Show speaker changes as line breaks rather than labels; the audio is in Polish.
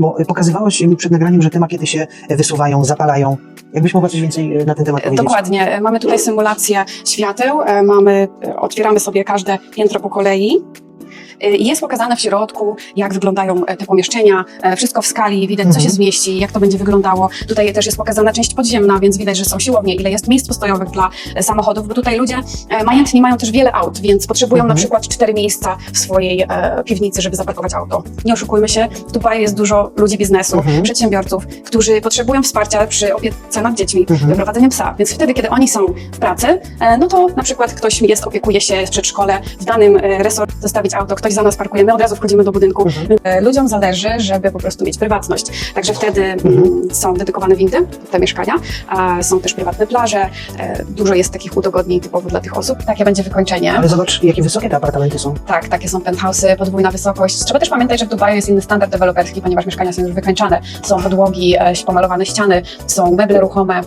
Bo pokazywałaś mi przed nagraniem, że te makiety się wysuwają, zapalają. Jakbyś mogła coś więcej y, na ten temat powiedzieć?
Dokładnie. Mamy tutaj symulację świateł, e, mamy, e, otwieramy sobie każde piętro po kolei. I Jest pokazane w środku, jak wyglądają e, te pomieszczenia, e, wszystko w skali, widać, co
Mhm.
się zmieści, jak to będzie wyglądało. Tutaj też jest pokazana część podziemna, więc widać, że są siłownie, ile jest miejsc postojowych dla e, samochodów, bo tutaj ludzie majętni mają też wiele aut, więc potrzebują
Mhm.
na przykład cztery miejsca w swojej piwnicy, żeby zaparkować auto. Nie oszukujmy się, w Dubaju jest dużo ludzi biznesu,
Mhm.
przedsiębiorców, którzy potrzebują wsparcia przy opiece nad dziećmi,
Mhm.
wyprowadzeniem psa. Więc wtedy, kiedy oni są w pracy, no to na przykład ktoś jest, opiekuje się w przedszkole, w danym resorcie zostawić auto, ktoś za nas parkuje, my od razu wchodzimy do budynku.
Mhm.
E, Ludziom zależy, żeby po prostu mieć prywatność. Także wtedy
Mhm.
mm, są dedykowane windy, te mieszkania, a są też prywatne plaże, e, dużo jest takich udogodnień typowo dla tych osób. Takie będzie wykończenie.
Ale zobacz, jakie wysokie te apartamenty są.
Tak, takie są penthouse'y, podwójna wysokość. Trzeba też pamiętać, że w Dubaju jest inny standard deweloperski, ponieważ mieszkania są już wykończone. Są podłogi, e, pomalowane ściany, są meble ruchome.